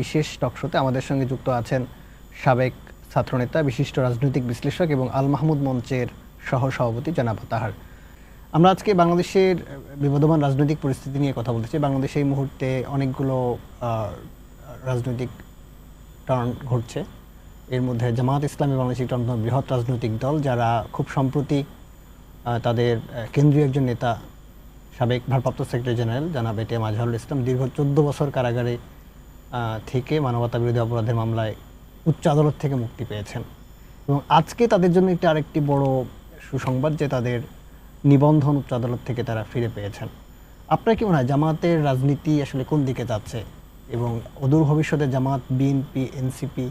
বিশেষ টকশোতে আমাদের সঙ্গে যুক্ত আছেন সাবেক ছাত্রনেতা, বিশিষ্ট রাজনৈতিক বিশ্লেষক এবং আল মাহমুদ মঞ্চের সহ সভাপতি জনাব তাহার। আমরা আজকে বাংলাদেশের বিবদমান রাজনৈতিক পরিস্থিতি নিয়ে কথা বলতে চাই। বাংলাদেশে এই মুহূর্তে অনেকগুলো রাজনৈতিক টার্ন ঘটছে। এর মধ্যে জামাত ইসলামী বাংলাদেশ একটি অন্যতম বৃহৎ রাজনৈতিক দল যারা খুব সম্প্রতি তাদের কেন্দ্রীয় একজন নেতা, সাবেক ভারপ্রাপ্ত সেক্রেটারি জেনারেল জানাব এটিএম আজহারুল ইসলাম দীর্ঘ চোদ্দ বছর কারাগারে থেকে মানবতা বিরোধী অপরাধের মামলায় উচ্চ আদালত থেকে মুক্তি পেয়েছেন। এবং আজকে তাদের জন্য একটি আরেকটি বড় সুসংবাদ যে তাদের নিবন্ধন উচ্চ আদালত থেকে তারা ফিরে পেয়েছেন। আপনার কি মনে হয়, জামাতের রাজনীতি আসলে কোন দিকে যাচ্ছে এবং অদূর ভবিষ্যতে জামাত, বিএনপি, এনসিপি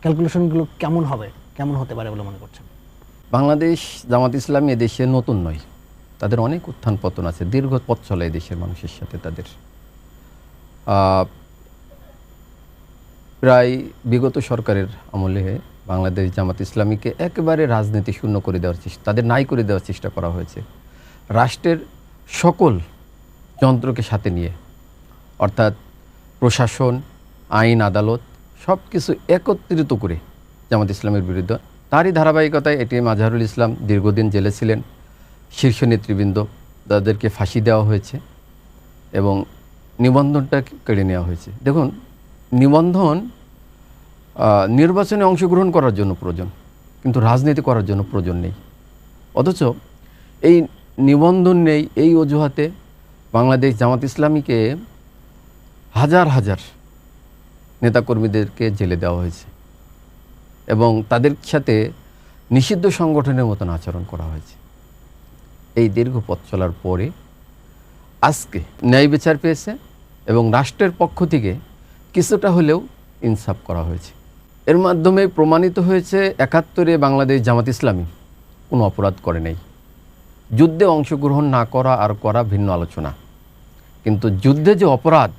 ক্যালকুলেশনগুলো কেমন হবে, কেমন হতে পারে বলে মনে করছেন? বাংলাদেশ জামাত ইসলামী এদেশে নতুন নয়। তাদের অনেক উত্থান পতন আছে। দীর্ঘ পথ চলে দেশের মানুষের সাথে তাদের। প্রায় বিগত সরকারের আমলে বাংলাদেশ জামাত ইসলামীকে একেবারে রাজনীতি শূন্য করে দেওয়ার চেষ্টা, তাদের নাই করে দেওয়ার চেষ্টা করা হয়েছে। রাষ্ট্রের সকল যন্ত্রকে সাথে নিয়ে, অর্থাৎ প্রশাসন, আইন, আদালত সব কিছু একত্রিত করে জামাত ইসলামের বিরুদ্ধে, তারই ধারাবাহিকতায় এটি আজহারুল ইসলাম দীর্ঘদিন জেলে ছিলেন। শীর্ষ নেতৃবৃন্দ তাদেরকে ফাঁসি দেওয়া হয়েছে এবং নিবন্ধনটা কেড়ে নেওয়া হয়েছে। দেখুন নিবন্ধন নির্বাচনে অংশগ্রহণ করার জন্য প্রয়োজন, কিন্তু রাজনীতি করার জন্য প্রয়োজন নেই। অথচ এই নিবন্ধন নেই, এই অজুহাতে বাংলাদেশ জামাত ইসলামীকে হাজার হাজার নেতাকর্মীদেরকে জেলে দেওয়া হয়েছে এবং তাদের সাথে নিষিদ্ধ সংগঠনের মতন আচরণ করা হয়েছে। এই দীর্ঘ পথ চলার পরে আজকে ন্যায় বিচার পেয়েছে এবং রাষ্ট্রের পক্ষ থেকে কিছুটা হলেও ইনসাফ করা হয়েছে। এর মাধ্যমে প্রমাণিত হয়েছে একাত্তরে বাংলাদেশ জামাত ইসলামী কোনো অপরাধ করে নাই। যুদ্ধে অংশগ্রহণ না করা আর করা ভিন্ন আলোচনা। কিন্তু যুদ্ধে যে অপরাধ,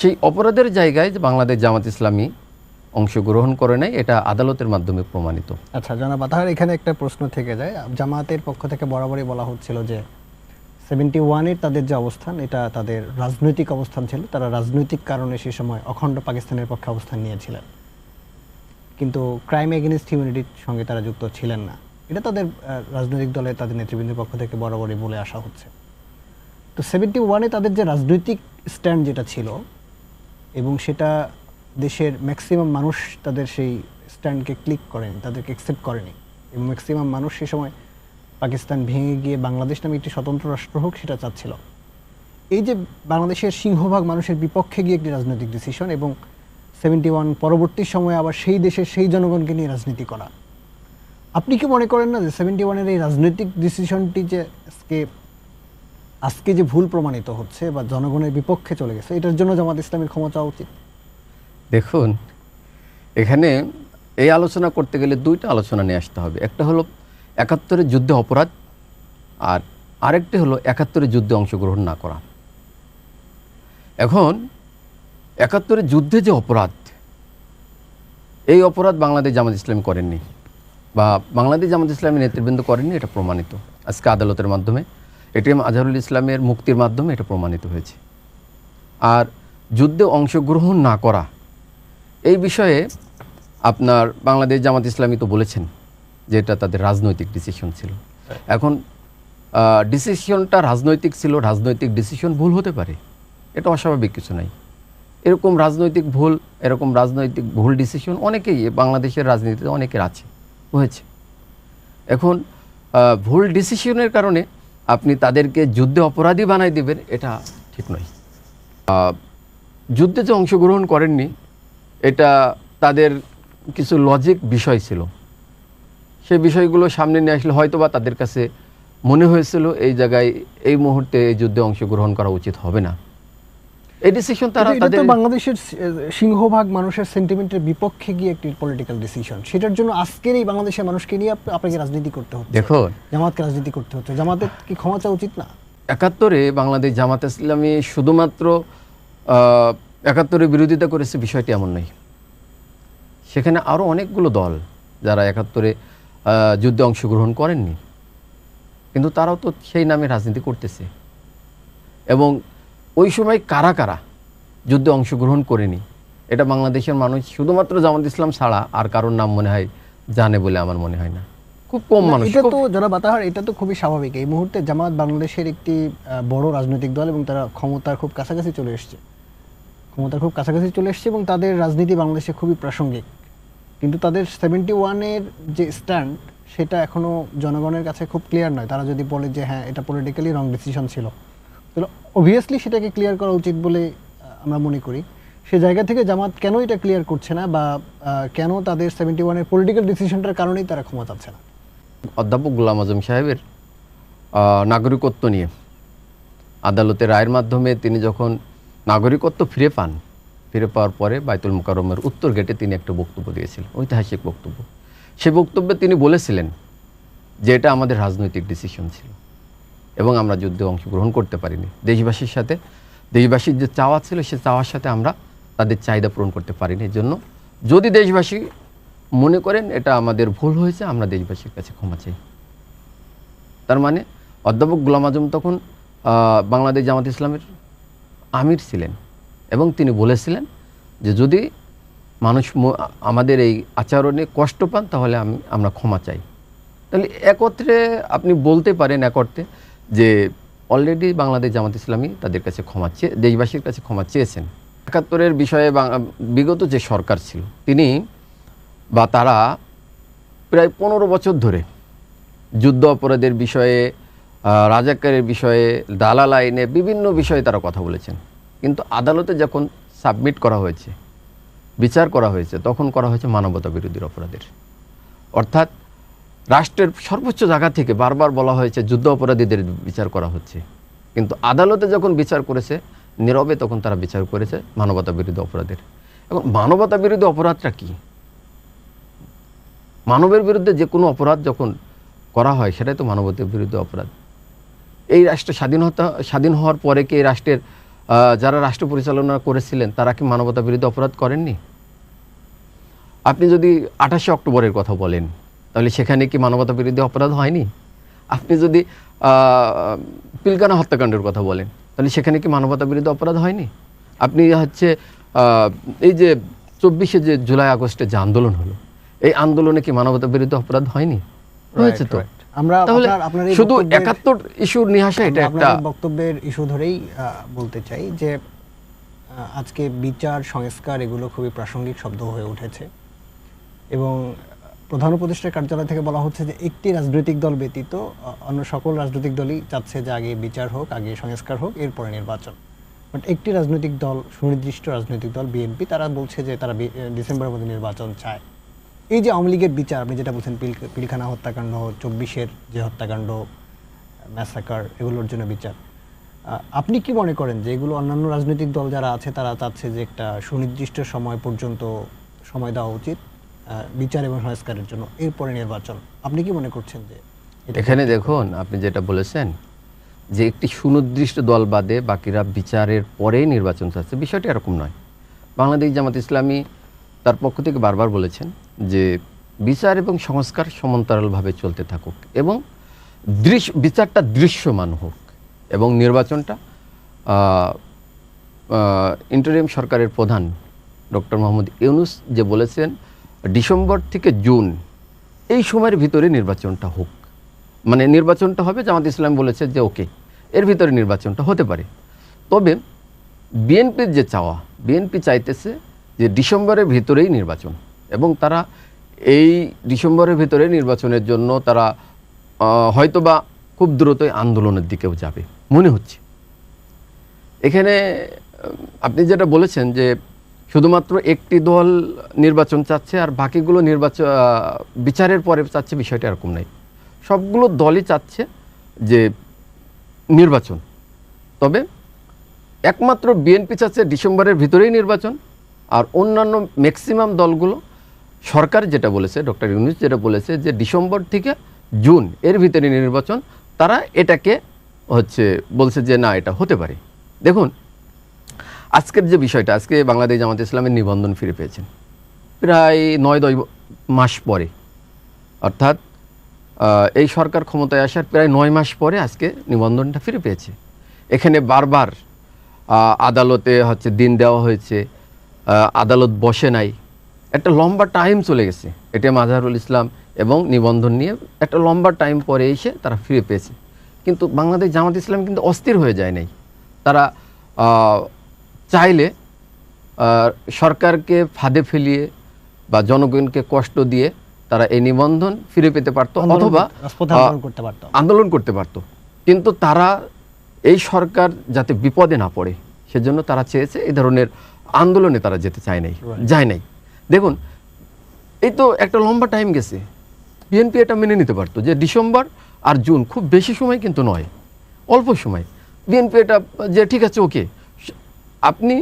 সেই অপরাধের জায়গায় যে বাংলাদেশ জামাত ইসলামী অংশগ্রহণ করে নাই, এটা আদালতের মাধ্যমে প্রমাণিত। আচ্ছা জনাব আতাহার, এখানে একটা প্রশ্ন থেকে যায়। জামাতের পক্ষ থেকে বরাবরই বলা হচ্ছিল যে সেভেন্টি ওয়ানের তাদের যে অবস্থান, এটা তাদের রাজনৈতিক অবস্থান ছিল। তারা রাজনৈতিক কারণে সে সময় অখণ্ড পাকিস্তানের পক্ষে অবস্থান নিয়েছিলেন। কিন্তু ক্রাইম এগেনস্ট হিউম্যানিটির সঙ্গে তারা যুক্ত ছিলেন না। এটা তাদের রাজনৈতিক দলে তাদের নেতৃবৃন্দের পক্ষ থেকে বরাবরই বলে আসা হচ্ছে। তো সেভেন্টি ওয়ানে তাদের যে রাজনৈতিক স্ট্যান্ড যেটা ছিল এবং সেটা দেশের ম্যাক্সিমাম মানুষ তাদের সেই স্ট্যান্ডকে ক্লিক করেনি, তাদেরকে অ্যাকসেপ্ট করেনি। এবং ম্যাক্সিমাম মানুষ সে সময় পাকিস্তান ভেঙে গিয়ে বাংলাদেশ নামে একটি স্বতন্ত্র রাষ্ট্র হোক, সেটা চাচ্ছিল। এই যে বাংলাদেশের সিংহভাগ মানুষের বিপক্ষে গিয়ে একটি রাজনৈতিক ডিসিশন এবং সেভেন্টি ওয়ান পরবর্তী সময়ে আবার সেই দেশের সেই জনগণকে নিয়ে রাজনীতি করা। আপনি কি মনে করেন না যে সেভেন্টি ওয়ানের এই রাজনৈতিক ডিসিশনটি যে আজকে আজকে যে ভুল প্রমাণিত হচ্ছে বা জনগণের বিপক্ষে চলে গেছে, এটার জন্য জামাত ইসলামের ক্ষমা চাওয়া উচিত? দেখুন, এখানে এই আলোচনা করতে গেলে দুইটা আলোচনা নিয়ে আসতে হবে। একটা হলো একাত্তরের যুদ্ধে অপরাধ, আর আরেকটি হলো একাত্তরের যুদ্ধে অংশগ্রহণ না করা। এখন একাত্তরের যুদ্ধে যে অপরাধ, এই অপরাধ বাংলাদেশ জামাত ইসলাম করেননি, বা বাংলাদেশ জামাত ইসলামের নেতৃবৃন্দ করেননি, এটা প্রমাণিত। আজকে আদালতের মাধ্যমে, এটিএম আজহারুল ইসলামের মুক্তির মাধ্যমে এটা প্রমাণিত হয়েছে। আর যুদ্ধে অংশগ্রহণ না করা, এই বিষয়ে আপনার বাংলাদেশ জামাত ইসলামী তো বলেছেন। যে এটা তাদের রাজনৈতিক ডিসিশন ছিল। এখন ডিসিশনটা রাজনৈতিক ছিল রাজনৈতিক ডিসিশন ভুল হতে পারে। এটা অস্বাভাবিক কিছু নাই। এরকম রাজনৈতিক ভুল এরকম রাজনৈতিক ভুল ডিসিশন অনেকেই বাংলাদেশের রাজনীতিতে অনেকের আছে হয়েছে। এখন ভুল ডিসিশনের কারণে আপনি তাদেরকে যুদ্ধে অপরাধী বানাই দেবেন এটা ঠিক নয়। যুদ্ধে যে অংশগ্রহণ করেননি এটা তাদের কিছু লজিক বিষয় ছিল। সেই বিষয়গুলো সামনে নিয়ে আসলে হয়তো বা তাদের কাছে মনে হয়েছিল এই জায়গায় এই মুহূর্তে এই যুদ্ধে অংশগ্রহণ করা উচিত হবে না। এই ডিসিশন তারা তাদের বাংলাদেশের সিংহভাগ মানুষের সেন্টিমেন্টের বিপক্ষে গিয়ে একটি পলিটিক্যাল ডিসিশন সেটার জন্য আজকের এই বাংলাদেশের মানুষকে নিয়ে আপনাকে রাজনীতি করতে হচ্ছে। দেখুন জামাতকে রাজনীতি করতে হচ্ছে। জামাতের কি ক্ষমা চাওয়া উচিত না? একাত্তরে বাংলাদেশ জামাত ইসলামী শুধুমাত্র আহ, একাত্তরে বিরোধিতা করেছে বিষয়টি এমন নয়। সেখানে আরও অনেকগুলো দল যারা একাত্তরে যুদ্ধে অংশগ্রহণ করেননি। কিন্তু তারাও তো সেই নামে রাজনীতি করতেছে। এবং ওই সময় কারা কারা যুদ্ধে অংশগ্রহণ করেনি এটা বাংলাদেশের মানুষ শুধুমাত্র জামাত ইসলাম ছাড়া আর কারোর নাম মনে হয় জানে বলে আমার মনে হয় না। খুব কম মানুষ এটা তো যারা বাতাহার এটা তো খুবই স্বাভাবিক। এই মুহূর্তে জামাত বাংলাদেশের একটি বড় রাজনৈতিক দল এবং তারা ক্ষমতার খুব কাছাকাছি চলে এসেছে। ক্ষমতার খুব কাছাকাছি চলে এসেছে এবং তাদের রাজনীতি বাংলাদেশে খুবই প্রাসঙ্গিক। কিন্তু তাদের সেভেন্টি ওয়ানের যে স্ট্যান্ড সেটা এখনও জনগণের কাছে খুব ক্লিয়ার নয়। তারা যদি বলে যে হ্যাঁ এটা পলিটিক্যালি রং ডিসিশন ছিল। তাহলে অবভিয়াসলি সেটাকে ক্লিয়ার করা উচিত বলে আমরা মনে করি। সে জায়গা থেকে জামাত কেন এটা ক্লিয়ার করছে না বা কেন তাদের সেভেন্টি ওয়ানের পলিটিক্যাল ডিসিশনটার কারণেই তারা ক্ষমা চাচ্ছে না? অধ্যাপক গোলাম আজম সাহেবের নাগরিকত্ব নিয়ে। আদালতের রায়ের মাধ্যমে তিনি যখন নাগরিকত্ব ফিরে পান ফিরে পাওয়ার পরে বাইতুল মোকারমের উত্তর গেটে তিনি একটা বক্তব্য দিয়েছিলেন, ঐতিহাসিক বক্তব্য। সে বক্তব্যে তিনি বলেছিলেন যে এটা আমাদের রাজনৈতিক ডিসিশন ছিল এবং আমরা যুদ্ধে অংশগ্রহণ করতে পারিনি। দেশবাসীর সাথে, দেশবাসীর যে চাওয়া ছিল, সে চাওয়ার সাথে আমরা তাদের চাহিদা পূরণ করতে পারিনি। এর জন্য যদি দেশবাসী মনে করেন এটা আমাদের ভুল হয়েছে, আমরা দেশবাসীর কাছে ক্ষমা চাই। তার মানে অধ্যাপক গোলাম আজম তখন বাংলাদেশ জামাত ইসলামের আমির ছিলেন। এবং তিনি বলেছিলেন যে যদি মানুষ আমাদের এই আচরণে কষ্ট পান, তাহলে আমি, আমরা ক্ষমা চাই। তাহলে একত্রে আপনি বলতে পারেন এক অর্থে যে অলরেডি বাংলাদেশ জামাত ইসলামী তাদের কাছে ক্ষমা চেয়ে, দেশবাসীর কাছে ক্ষমা চেয়েছেন। একাত্তরের বিষয়ে বিগত যে সরকার ছিল, তিনি বা তারা প্রায় পনেরো বছর ধরে যুদ্ধ অপরাধের বিষয়ে রাজাকারের বিষয়ে, দালাল আইনে বিভিন্ন বিষয়ে তারা কথা বলেছেন। কিন্তু আদালতে যখন সাবমিট করা হয়েছে, বিচার করা হয়েছে, তখন করা হয়েছে মানবতা বিরোধীর অপরাধের। অর্থাৎ রাষ্ট্রের সর্বোচ্চ জায়গা থেকে বারবার বলা হয়েছে যুদ্ধ অপরাধীদের বিচার করা হচ্ছে। কিন্তু আদালতে যখন বিচার করেছে, নীরবে তখন তারা বিচার করেছে মানবতা বিরোধী অপরাধের। এবং মানবতা বিরোধী অপরাধটা কি? মানবের বিরুদ্ধে যে কোনো অপরাধ যখন করা হয়, সেটাই তো মানবতার বিরুদ্ধে অপরাধ। এই রাষ্ট্র স্বাধীনতা, স্বাধীন হওয়ার পরে কি এই রাষ্ট্রের যারা রাষ্ট্র পরিচালনা করেছিলেন তারা কি মানবতা বিরুদ্ধে অপরাধ করেননি? আপনি যদি আঠাশে অক্টোবরের কথা বলেন তাহলে সেখানে কি মানবতা বিরুদ্ধে অপরাধ হয়নি? আপনি যদি আহ, পিলকানা হত্যাকাণ্ডের কথা বলেন তাহলে সেখানে কি মানবতা বিরুদ্ধে অপরাধ হয়নি? আপনি হচ্ছে এই যে চব্বিশে যে জুলাই আগস্টে যে আন্দোলন হলো এই আন্দোলনে কি মানবতা বিরুদ্ধে অপরাধ হয়নি? হয়েছে তো. আমরা আপনার- আপনার শুধু ইস্যুর এটা একটা বক্তব্যের ইস্যু ধরেই বলতে চাই যে আজকে বিচার সংস্কার এগুলো খুবই প্রাসঙ্গিক শব্দ হয়ে উঠেছে। এবং প্রধান উপদেষ্টার কার্যালয় থেকে বলা হচ্ছে যে একটি রাজনৈতিক দল ব্যতীত অন্য সকল রাজনৈতিক দলই চাচ্ছে যে আগে বিচার হোক আগে সংস্কার হোক এরপরে নির্বাচন। বাট একটি রাজনৈতিক দল সুনির্দিষ্ট রাজনৈতিক দল বিএনপি তারা বলছে যে তারা ডিসেম্বরের মধ্যে নির্বাচন চায়। এই যে আওয়ামী লীগের বিচার, আপনি যেটা বলছেন, পিল- পিলখানা হত্যাকাণ্ড, চব্বিশের যে হত্যাকাণ্ড ম্যাসাকার এগুলোর জন্য বিচার আপনি কি মনে করেন যে এগুলো অন্যান্য রাজনৈতিক দল যারা আছে, তারা চাচ্ছে যে একটা সুনির্দিষ্ট সময় পর্যন্ত সময় দেওয়া উচিত বিচার এবং সংস্কারের জন্য, এরপরে নির্বাচন? আপনি কি মনে করছেন যে এখানে দেখুন, আপনি যেটা বলেছেন, যে একটি সুনির্দিষ্ট দল বাদে বাকিরা বিচারের পরেই নির্বাচন চাচ্ছে, বিষয়টি এরকম নয়। বাংলাদেশ জামাত ইসলামী তার পক্ষ থেকে বারবার বলেছেন যে বিচার এবং সংস্কার সমান্তরালভাবে চলতে থাকুক এবং দৃশ্য বিচারটা দৃশ্যমান হোক এবং নির্বাচনটা ইন্টারিম সরকারের প্রধান ডক্টর মোহাম্মদ ইউনুস যে বলেছেন, ডিসেম্বর থেকে জুন এই সময়ের ভিতরে নির্বাচনটা হোক। মানে নির্বাচনটা হবে, জামাত ইসলাম বলেছে যে ওকে, এর ভিতরে নির্বাচনটা হতে পারে। তবে বিএনপির যে চাওয়া, বিএনপি চাইতেছে যে ডিসেম্বরের ভিতরেই নির্বাচন এবং তারা এই ডিসেম্বরের ভিতরে নির্বাচনের জন্য তারা হয়তোবা খুব দ্রুতই আন্দোলনের দিকেও যাবে মনে হচ্ছে। এখানে, আপনি যেটা বলেছেন যে শুধুমাত্র একটি দল নির্বাচন চাচ্ছে আর বাকিগুলো নির্বাচন বিচারের পরে চাচ্ছে বিষয়টা এরকম নাই। সবগুলো দলই চাচ্ছে যে নির্বাচন। তবে একমাত্র বিএনপি চাচ্ছে ডিসেম্বরের ভিতরেই নির্বাচন আর অন্যান্য ম্যাক্সিমাম দলগুলো, সরকার যেটা বলেছে, ডক্টর ইউনুস যেটা বলেছে যে ডিসেম্বর থেকে জুন এর ভিতরে নির্বাচন, তারা এটাকে হচ্ছে বলছে যে না, এটা হতে পারে। দেখুন, আজকের যে বিষয়টা, আজকে বাংলাদেশ জামাত ইসলামের নিবন্ধন ফিরে পেয়েছেন। প্রায় নয়, দশ মাস পরে। অর্থাৎ এই সরকার ক্ষমতায় আসার প্রায় নয় মাস পরে আজকে নিবন্ধনটা ফিরে পেয়েছে। এখানে বারবার আদালতে হচ্ছে দিন দেওয়া হয়েছে। আদালত বসে নাই। একটা লম্বা টাইম চলে গেছে এটা মাজারুল ইসলাম এবং নিবন্ধন নিয়ে একটা লম্বা টাইম পরে এসে তারা ফিরে পেয়েছে। কিন্তু বাংলাদেশ জামাত ইসলাম কিন্তু অস্থির হয়ে যায় নাই। তারা চাইলে সরকারকে ফাঁদে ফেলিয়ে বা জনগণকে কষ্ট দিয়ে তারা এই নিবন্ধন ফিরে পেতে পারতো অথবা আন্দোলন করতে পারতো। কিন্তু তারা এই সরকার যাতে বিপদে না পড়ে সেজন্য তারা চেয়েছে এই ধরনের আন্দোলনে তারা যেতে চায় নাই যায় নাই। দেখুন এই তো একটা লম্বা টাইম গেছে। বিএনপি এটা মেনে নিতে পারতো যে ডিসেম্বর আর জুন খুব বেশি সময় কিন্তু নয় অল্প সময়। বিএনপি এটা যে ঠিক আছে ওকে আপনি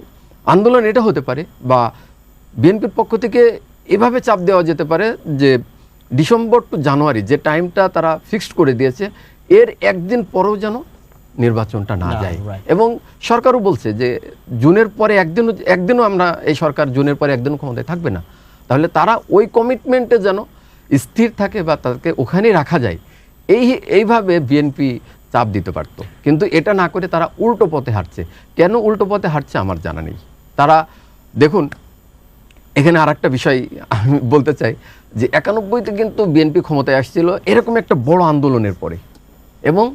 আন্দোলন এটা হতে পারে বা বিএনপির পক্ষ থেকে এভাবে চাপ দেওয়া যেতে পারে যে ডিসেম্বর টু জানুয়ারি যে টাইমটা তারা ফিক্সড করে দিয়েছে এর একদিন পরেও যেন নির্বাচনটা না যায়। এবং সরকারও বলছে যে জুনের পরে একদিনও একদিনও আমরা এই সরকার জুনের পরে একদিনও ক্ষমতায় থাকবে না। তাহলে তারা ওই কমিটমেন্টে যেন স্থির থাকে বা তাদেরকে ওখানেই রাখা যায় এই এইভাবে বিএনপি চাপ দিতে পারত। কিন্তু এটা না করে তারা উল্টো পথে হাঁটছে। কেন উল্টো পথে হাঁটছে আমার জানা নেই। তারা দেখুন এখানে আর একটা বিষয় আমি বলতে চাই যে একানব্বইতে কিন্তু বিএনপি ক্ষমতায় আসছিল এরকম একটা বড় আন্দোলনের পরে। এবং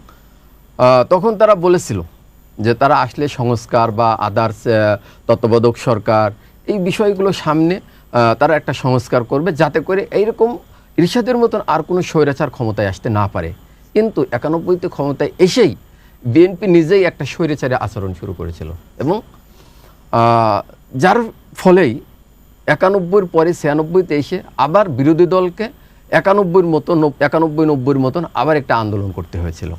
তখন তারা বলেছিল যে তারা আসলে সংস্কার বা আদার্স তত্ত্বাবধায়ক সরকার এই বিষয়গুলো সামনে তারা একটা সংস্কার করবে যাতে করে এইরকম ইরশাদের মতন আর কোনো স্বৈরাচার ক্ষমতায় আসতে না পারে। কিন্তু একানব্বইতে ক্ষমতায় এসেই বিএনপি নিজেই একটা স্বৈরাচারে আচরণ শুরু করেছিল এবং যার ফলেই একানব্বইয়ের পরে ছিয়ানব্বইতে এসে আবার বিরোধী দলকে একানব্বইয়ের মতন নব- একানব্বই নব্বইয়ের মতন আবার একটা আন্দোলন করতে হয়েছিল।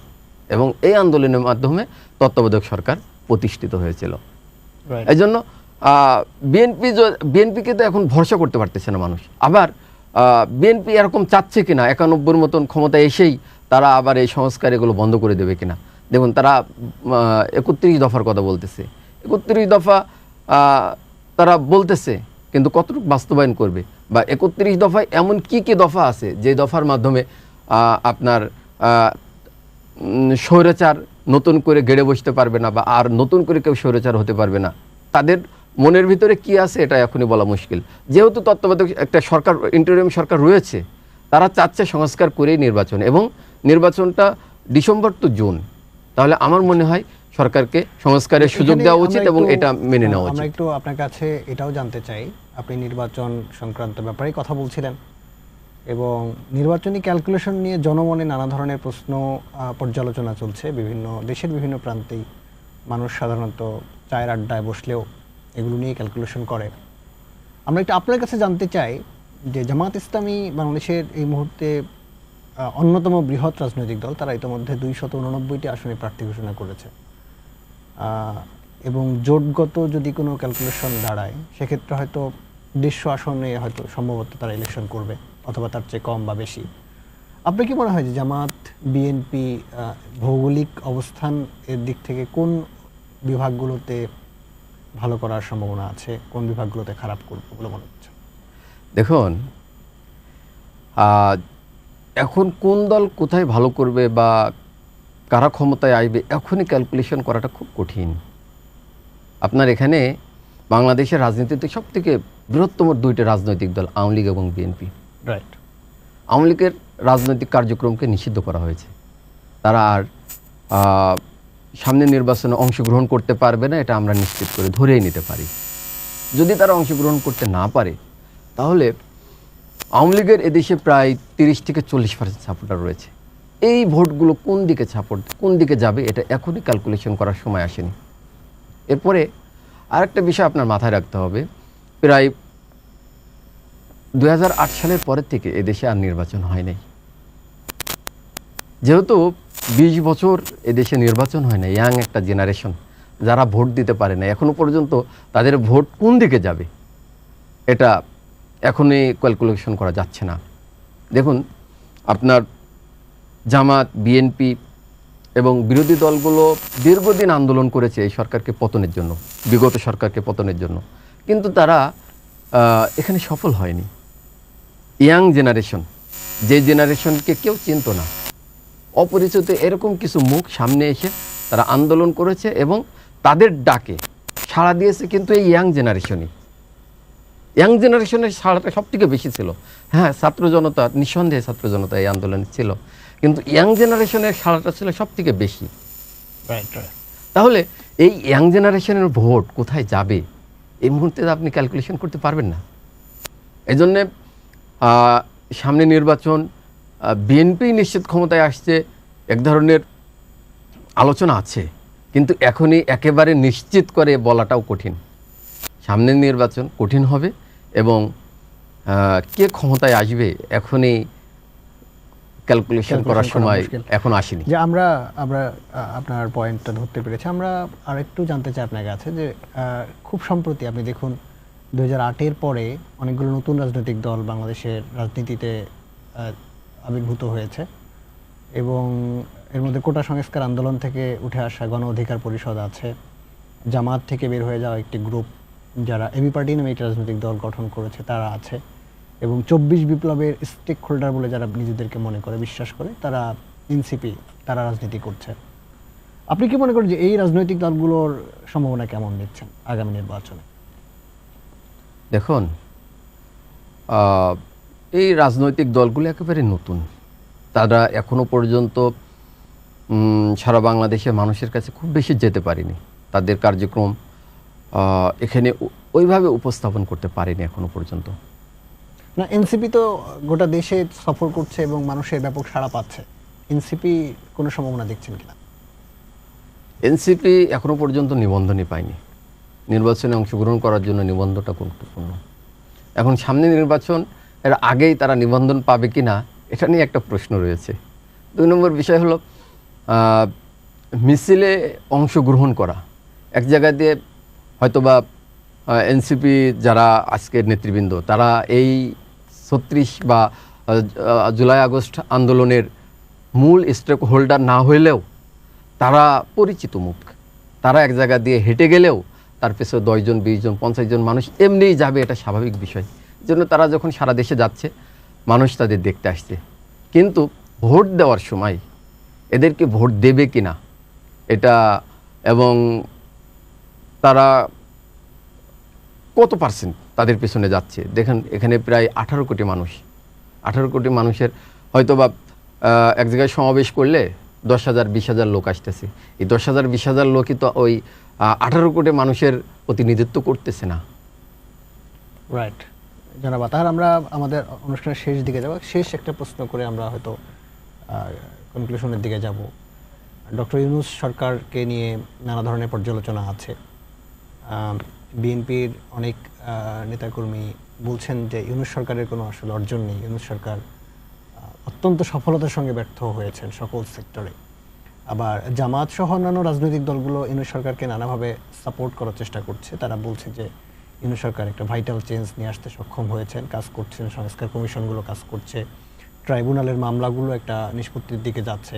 এবং এই আন্দোলনের মাধ্যমে তত্ত্বাবধায়ক সরকার প্রতিষ্ঠিত হয়েছিল। এই জন্য বিএনপি বিএনপিকে তো এখন ভরসা করতে পারতেছে না মানুষ। আবার বিএনপি এরকম চাচ্ছে কিনা একানব্বইয়ের মতন ক্ষমতা এসেই তারা আবার এই সংস্কার এগুলো বন্ধ করে দেবে কিনা? দেখুন তারা একত্রিশ দফার কথা বলতেছে। একত্রিশ দফা তারা বলতেছে কিন্তু কতটুকু বাস্তবায়ন করবে? বা একত্রিশ দফায় এমন কি কি দফা আছে যে দফার মাধ্যমে আপনার স্বৈরাচার নতুন করে গেড়ে বসতে পারবে না বা আর নতুন করে কেউ স্বৈরাচার হতে পারবে না। তাদের মনের ভিতরে কি আছে এটা এখনই বলা মুশকিল। যেহেতু তত্ত্বাবধায়ক একটা সরকার ইন্টারিয়াম সরকার রয়েছে তারা চাচ্ছে সংস্কার করেই নির্বাচন এবং নির্বাচনটা ডিসেম্বর টু জুন। তাহলে আমার মনে হয় সরকারকে সংস্কারের সুযোগ দেওয়া উচিত এবং এটা মেনে নেওয়া আমরা উচিত। একটু আপনার কাছে এটাও জানতে চাই। আপনি নির্বাচন সংক্রান্ত ব্যাপারে কথা বলছিলেন। এবং নির্বাচনী ক্যালকুলেশন নিয়ে জনমনে নানা ধরনের প্রশ্ন পর্যালোচনা চলছে। বিভিন্ন দেশের বিভিন্ন প্রান্তেই মানুষ সাধারণত চায়ের আড্ডায় বসলেও এগুলো নিয়ে ক্যালকুলেশন করে। আমরা একটু আপনার কাছে জানতে চাই যে জামাত ইসলামী বাংলাদেশের এই মুহূর্তে অন্যতম বৃহৎ রাজনৈতিক দল, তারা ইতিমধ্যে দুইশত উননব্বইটি আসনে প্রার্থী ঘোষণা করেছে। এবং জোটগত যদি কোনো ক্যালকুলেশন দাঁড়ায়, সেক্ষেত্রে হয়তো দেড়শো আসনে হয়তো সম্ভবত তারা ইলেকশন করবে। অথবা তার চেয়ে কম বা বেশি। আপনার কি মনে হয় যে জামাত, বিএনপি ভৌগোলিক অবস্থান এর দিক থেকে কোন বিভাগগুলোতে ভালো করার সম্ভাবনা আছে, কোন বিভাগগুলোতে খারাপ করবে বলে মনে হচ্ছে? দেখুন এখন কোন দল কোথায় ভালো করবে বা কারা ক্ষমতায় আসবে, এখনই ক্যালকুলেশন করাটা খুব কঠিন। আপনার এখানে বাংলাদেশের রাজনীতিতে সব থেকে বৃহত্তম দুইটা রাজনৈতিক দল, আওয়ামী লীগ এবং বিএনপি। রাইট আওয়ামী লীগের রাজনৈতিক কার্যক্রমকে নিষিদ্ধ করা হয়েছে। তারা আর আহ, সামনের নির্বাচনে অংশগ্রহণ করতে পারবে না এটা আমরা নিশ্চিত করে ধরেই নিতে পারি। যদি তারা অংশগ্রহণ করতে না পারে তাহলে আওয়ামী লীগের এদেশে প্রায় তিরিশ থেকে চল্লিশ পার্সেন্ট সাপোর্টার রয়েছে। এই ভোটগুলো কোন দিকে সাপোর্ট কোন দিকে যাবে এটা এখনই ক্যালকুলেশন করার সময় আসেনি। এরপরে আরেকটা বিষয় আপনার মাথায় রাখতে হবে। প্রায় দু হাজার আট সালের পরের থেকে এদেশে আর নির্বাচন হয় নাই যেহেতু বিশ বছর এদেশে নির্বাচন হয় না ইয়াং একটা জেনারেশন যারা ভোট দিতে পারে না এখনও পর্যন্ত তাদের ভোট কোন দিকে যাবে? এটা এখনই ক্যালকুলেশন করা যাচ্ছে না। দেখুন, আপনার জামাত, বিএনপি এবং বিরোধী দলগুলো দীর্ঘদিন আন্দোলন করেছে এই সরকারকে পতনের জন্য, বিগত সরকারকে পতনের জন্য। কিন্তু তারা এখানে সফল হয়নি। ইয়াং জেনারেশন যে জেনারেশনকে কেউ চিনত না। অপরিচিত এরকম কিছু মুখ সামনে এসে তারা আন্দোলন করেছে এবং তাদের ডাকে সাড়া দিয়েছে কিন্তু এই ইয়াং জেনারেশনই। ইয়াং জেনারেশনের সাড়াটা সব থেকে বেশি ছিল। হ্যাঁ ছাত্র জনতা নিঃসন্দেহে ছাত্র জনতা এই আন্দোলনে ছিল। কিন্তু ইয়াং জেনারেশনের সাড়াটা ছিল সব থেকে বেশি তাহলে এই ইয়াং জেনারেশনের ভোট কোথায় যাবে? এই মুহূর্তে আপনি ক্যালকুলেশন করতে পারবেন না। এই জন্যে আহ, সামনে নির্বাচন বিএনপি নিশ্চিত ক্ষমতায় আসছে এক ধরনের আলোচনা আছে কিন্তু এখনই একেবারে নিশ্চিত করে বলাটাও কঠিন। সামনের নির্বাচন কঠিন হবে এবং কে ক্ষমতায় আসবে এখনই ক্যালকুলেশন করার সময় এখন আসেনি। যে আমরা আমরা আপনার পয়েন্টটা ধরতে পেরেছি। আমরা আরেকটু জানতে চাই আপনার কাছে যে খুব সম্প্রতি আপনি দেখুন দু আটের পরে অনেকগুলো নতুন রাজনৈতিক দল বাংলাদেশের রাজনীতিতে আবির্ভূত হয়েছে এবং এর মধ্যে কোটা সংস্কার আন্দোলন থেকে উঠে আসা গণ অধিকার পরিষদ আছে। জামাত থেকে বের হয়ে যাওয়া একটি গ্রুপ যারা এবি পার্টি নামে একটি রাজনৈতিক দল গঠন করেছে, তারা আছে এবং চব্বিশ বিপ্লবের স্টেক হোল্ডার বলে যারা নিজেদেরকে মনে করে, বিশ্বাস করে, তারা এনসিপি তারা রাজনীতি করছে। আপনি কি মনে করেন যে এই রাজনৈতিক দলগুলোর সম্ভাবনা কেমন দেখছেন আগামী নির্বাচনে? দেখুন এই রাজনৈতিক দলগুলো একেবারে নতুন। তারা এখনও পর্যন্ত সারা বাংলাদেশের মানুষের কাছে খুব বেশি যেতে পারেনি। তাদের কার্যক্রম এখানে ওইভাবে উপস্থাপন করতে পারেনি এখনও পর্যন্ত। না এনসিপি তো গোটা দেশে সফর করছে এবং মানুষের ব্যাপক সাড়া পাচ্ছে। এনসিপি কোনো সম্ভাবনা দেখছেন কিনা? এনসিপি এখনও পর্যন্ত নিবন্ধনই পায়নি। নির্বাচনে অংশগ্রহণ করার জন্য নিবন্ধনটা গুরুত্বপূর্ণ। এখন সামনে নির্বাচন, এর আগেই তারা নিবন্ধন পাবে কি না এটা নিয়ে একটা প্রশ্ন রয়েছে। দুই নম্বর বিষয় হলো মিছিলে অংশগ্রহণ করা। এক জায়গা দিয়ে হয়তোবা এনসিপি যারা আজকের নেতৃবৃন্দ, তারা এই ছত্রিশ বা জুলাই, আগস্ট আন্দোলনের মূল স্টেক হোল্ডার না হইলেও তারা পরিচিত মুখ। তারা এক জায়গা দিয়ে হেঁটে গেলেও তার পেছনে দশজন বিশ জন, পঞ্চাশ জন মানুষ এমনিই যাবে, এটা স্বাভাবিক বিষয়। জন্য তারা যখন সারা দেশে যাচ্ছে, মানুষ তাদের দেখতে আসছে। কিন্তু ভোট দেওয়ার সময় এদেরকে ভোট দেবে কি না এটা এবং তারা কত পার্সেন্ট তাদের পেছনে যাচ্ছে? দেখেন, এখানে প্রায় আঠারো কোটি মানুষ। আঠারো কোটি মানুষের হয়তো বা এক জায়গায় সমাবেশ করলে দশ হাজার বিশ হাজার লোক আসতেছে। এই দশ হাজার বিশ হাজার লোকই তো ওই আঠারো কোটি মানুষের প্রতিনিধিত্ব করতেছে না। রাইট জনাব তাহার আমরা আমাদের অনুষ্ঠানের শেষ দিকে যাব। শেষ একটা প্রশ্ন করে আমরা হয়তো কনক্লুশনের দিকে যাব। ডক্টর ইউনুস সরকারকে নিয়ে নানা ধরনের পর্যালোচনা আছে। বিএনপির অনেক আহ, নেতাকর্মী বলছেন যে ইউনুস সরকারের কোনো আসলে অর্জন নেই। ইউনুস সরকার অত্যন্ত সফলতার সঙ্গে ব্যর্থ হয়েছেন সকল সেক্টরে। আবার জামাত সহ অন্যান্য রাজনৈতিক দলগুলো ইউনুস সরকারকে নানাভাবে সাপোর্ট করার চেষ্টা করছে। তারা বলছে যে ইউনুস সরকার একটা ভাইটাল চেঞ্জ নিয়ে আসতে সক্ষম হয়েছেন, কাজ করছেন, সংস্কার কমিশনগুলো কাজ করছে, ট্রাইব্যুনালের মামলাগুলো একটা নিষ্পত্তির দিকে যাচ্ছে।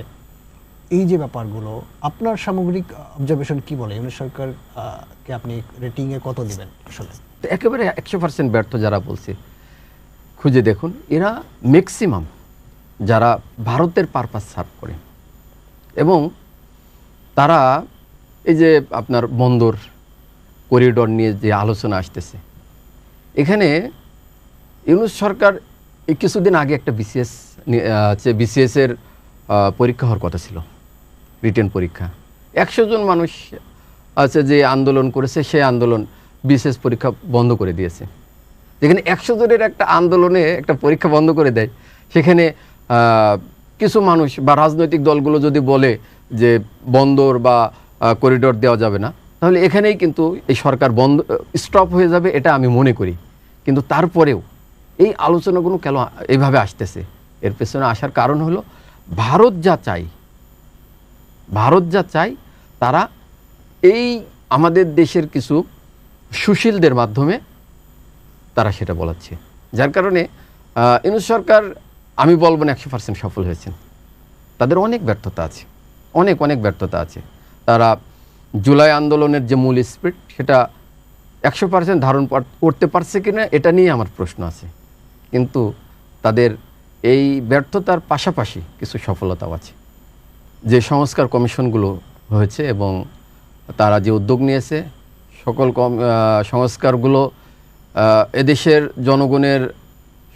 এই যে ব্যাপারগুলো, আপনার সামগ্রিক অবজারভেশন কি বলে? ইউনুস সরকার কে আপনি রেটিংয়ে কত দিবেন আসলে? একেবারে একশো পার্সেন্ট ব্যর্থ যারা বলছে, খুঁজে দেখুন, এরা ম্যাক্সিমাম যারা ভারতের পারপাস সার্ভ করে। এবং তারা এই যে আপনার বন্দর করিডর নিয়ে যে আলোচনা আসতেছে। এখানে ইউনুস সরকার কিছুদিন আগে একটা বিসিএস যে বিসিএসের পরীক্ষা হওয়ার কথা ছিল রিটেন পরীক্ষা। একশো জন মানুষ আছে যে আন্দোলন করেছে, সেই আন্দোলন বিশেষ পরীক্ষা বন্ধ করে দিয়েছে। যেখানে একশো জনের একটা আন্দোলনে একটা পরীক্ষা বন্ধ করে দেয়, সেখানে কিছু মানুষ বা রাজনৈতিক দলগুলো যদি বলে যে বন্দর বা করিডোর দেওয়া যাবে না, তাহলে এখানেই কিন্তু এই সরকার বন্ধ স্টপ হয়ে যাবে, এটা আমি মনে করি। কিন্তু তারপরেও এই আলোচনাগুলো কেন এইভাবে আসতেছে? এর পেছনে আসার কারণ হলো ভারত যা চাই ভারত যা চাই তারা এই আমাদের দেশের কিছু সুশীলদের মাধ্যমে তারা সেটা বলাচ্ছে। যার কারণে ইউনুস সরকার আমি বলব না একশো পার্সেন্ট সফল হয়েছেন। তাদের অনেক ব্যর্থতা আছে, অনেক অনেক ব্যর্থতা আছে। তারা জুলাই আন্দোলনের যে মূল স্পিরিট সেটা একশো পার্সেন্ট ধারণ করতে পারছে কিনা, এটা নিয়ে আমার প্রশ্ন আছে। কিন্তু তাদের এই ব্যর্থতার পাশাপাশি কিছু সফলতাও আছে। যে সংস্কার কমিশনগুলো হয়েছে এবং তারা যে উদ্যোগ নিয়েছে, সকল কম সংস্কারগুলো এদেশের জনগণের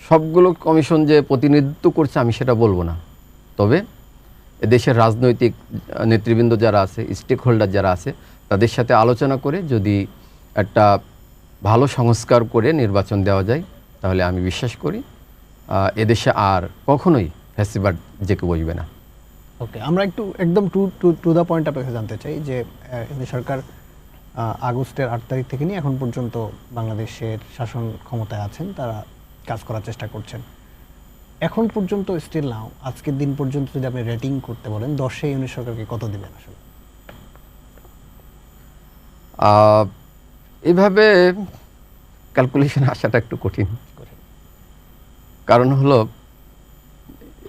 সবগুলো কমিশন যে প্রতিনিধিত্ব করছে, আমি সেটা বলব না। তবে এদেশের রাজনৈতিক নেতৃবৃন্দ যারা আছে স্টেক হোল্ডার যারা আছে, তাদের সাথে আলোচনা করে যদি একটা ভালো সংস্কার করে নির্বাচন দেওয়া যায়, তাহলে আমি বিশ্বাস করি এদেশে আর কখনোই ফ্যাসিবাদ জেকে বসবে না। ওকে, আমরা একটু একদম to to to the point আপনাকে জানতে চাই যে সরকার আগস্টের আট তারিখ থেকে নিয়ে এখন পর্যন্ত বাংলাদেশের শাসন ক্ষমতায় আছেন, তারা কাজ করার চেষ্টা করছেন। এখন পর্যন্ত স্টিল নাও আজকের দিন পর্যন্ত যদি আপনি রেটিং করতে বলেন দশে ইউনিট সরকারকে কত দিবেন আসলে? এভাবে ক্যালকুলেশন আসাটা একটু কঠিন। কারণ হলো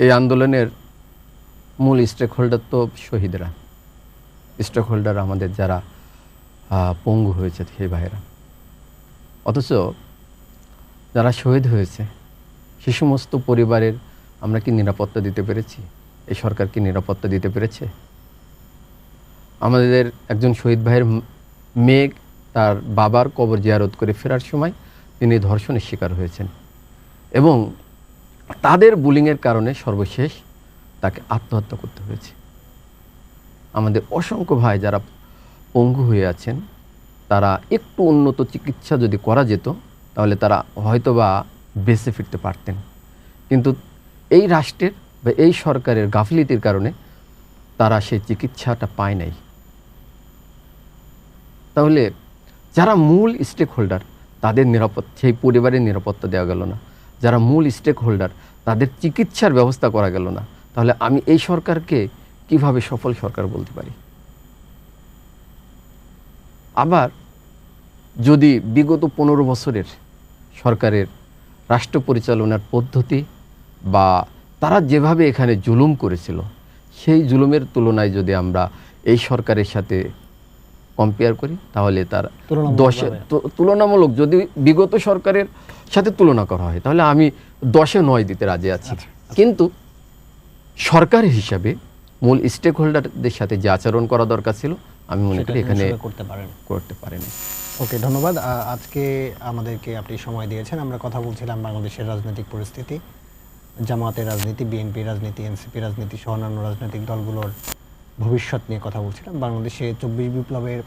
এই আন্দোলনের মূল স্টেক হোল্ডার তো শহীদরা। স্টেক হোল্ডার আমাদের যারা পঙ্গু হয়েছে সেই ভাইয়েরা। অথচ যারা শহীদ হয়েছে, সে সমস্ত পরিবারের আমরা কি নিরাপত্তা দিতে পেরেছি? এই সরকার কি নিরাপত্তা দিতে পেরেছে? আমাদের একজন শহীদ ভাইয়ের মেয়ে তার বাবার কবর জিয়ারত করে ফেরার সময় তিনি ধর্ষণের শিকার হয়েছেন এবং তাদের বুলিংয়ের কারণে সর্বশেষ তাকে আত্মহত্যা করতে হয়েছে। আমাদের অসংখ্য ভাই যারা পঙ্গু হয়ে আছেন, তারা একটু উন্নত চিকিৎসা যদি করা যেত তাহলে তারা হয়তোবা বেঁচে ফিরতে পারতেন। কিন্তু এই রাষ্ট্রের বা এই সরকারের গাফিলিতির কারণে তারা সেই চিকিৎসাটা পায় নাই। তাহলে যারা মূল স্টেক হোল্ডার তাদের নিরাপদ সেই পরিবারের নিরাপত্তা দেওয়া গেল না। যারা মূল স্টেক হোল্ডার তাদের চিকিৎসার ব্যবস্থা করা গেল না। তাহলে আমি এই সরকারকে কীভাবে সফল সরকার বলতে পারি? আবার যদি বিগত পনেরো বছরের সরকারের রাষ্ট্র পরিচালনার পদ্ধতি বা তারা যেভাবে এখানে জুলুম করেছিল সেই জুলুমের তুলনায় যদি আমরা এই সরকারের সাথে কম্পেয়ার করি তাহলে তার। দশে তুলনামূলক যদি বিগত সরকারের সাথে তুলনা করা হয় তাহলে আমি দশে নয় দিতে রাজি আছি। কিন্তু সরকার হিসাবে মূল স্টেক হোল্ডারদের সাথে যে আচরণ করা দরকার ছিল আমি মনে করি এখানে করতে পারেন করতে পারেনি ওকে, ধন্যবাদ। আজকে আমাদেরকে আপনি সময় দিয়েছেন। আমরা কথা বলছিলাম বাংলাদেশের রাজনৈতিক পরিস্থিতি জামাতের রাজনীতি, বিএনপি রাজনীতি, এনসিপি রাজনীতি সহ অন্যান্য রাজনৈতিক দলগুলোর ভবিষ্যৎ নিয়ে কথা বলছিলাম। বাংলাদেশে চব্বিশ বিপ্লবের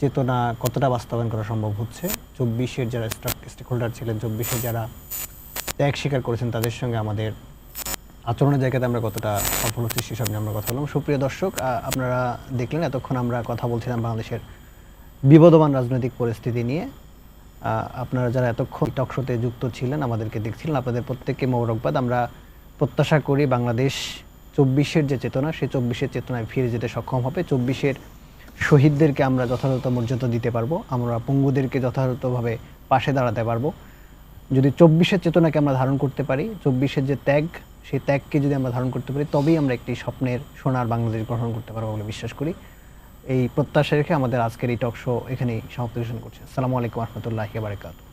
চেতনা কতটা বাস্তবায়ন করা সম্ভব হচ্ছে? চব্বিশের যারা স্টেক হোল্ডার ছিলেন, চব্বিশে যারা ত্যাগ স্বীকার করেছেন, তাদের সঙ্গে আমাদের আচরণের জায়গাতে আমরা কতটা সফল হচ্ছি সেসব নিয়ে আমরা কথা বললাম। সুপ্রিয় দর্শক আপনারা দেখলেন, এতক্ষণ আমরা কথা বলছিলাম বাংলাদেশের বিবদমান রাজনৈতিক পরিস্থিতি নিয়ে আপনারা যারা এতক্ষণ টকশোতে যুক্ত ছিলেন, আমাদেরকে দেখছিলেন। আপনাদের প্রত্যেককে মোবারকবাদ। আমরা প্রত্যাশা করি বাংলাদেশ চব্বিশের যে চেতনা, সেই চব্বিশের চেতনায় ফিরে যেতে সক্ষম হবে। চব্বিশের শহীদদেরকে আমরা যথাযথ মর্যাদা দিতে পারব। আমরা পঙ্গুদেরকে যথাযথভাবে পাশে দাঁড়াতে পারব। যদি চব্বিশের চেতনাকে আমরা ধারণ করতে পারি, চব্বিশের যে ত্যাগ, সেই ত্যাগকে যদি আমরা ধারণ করতে পারি, তবেই আমরা একটি স্বপ্নের সোনার বাংলাদেশ গঠন করতে পারব বলে বিশ্বাস করি। এই প্রত্যাশা রেখে আমাদের আজকের এই টক শো এখানেই সমাপ্ত করছি। আসসালামু আলাইকুম রহমতুল্লাহ বারকাত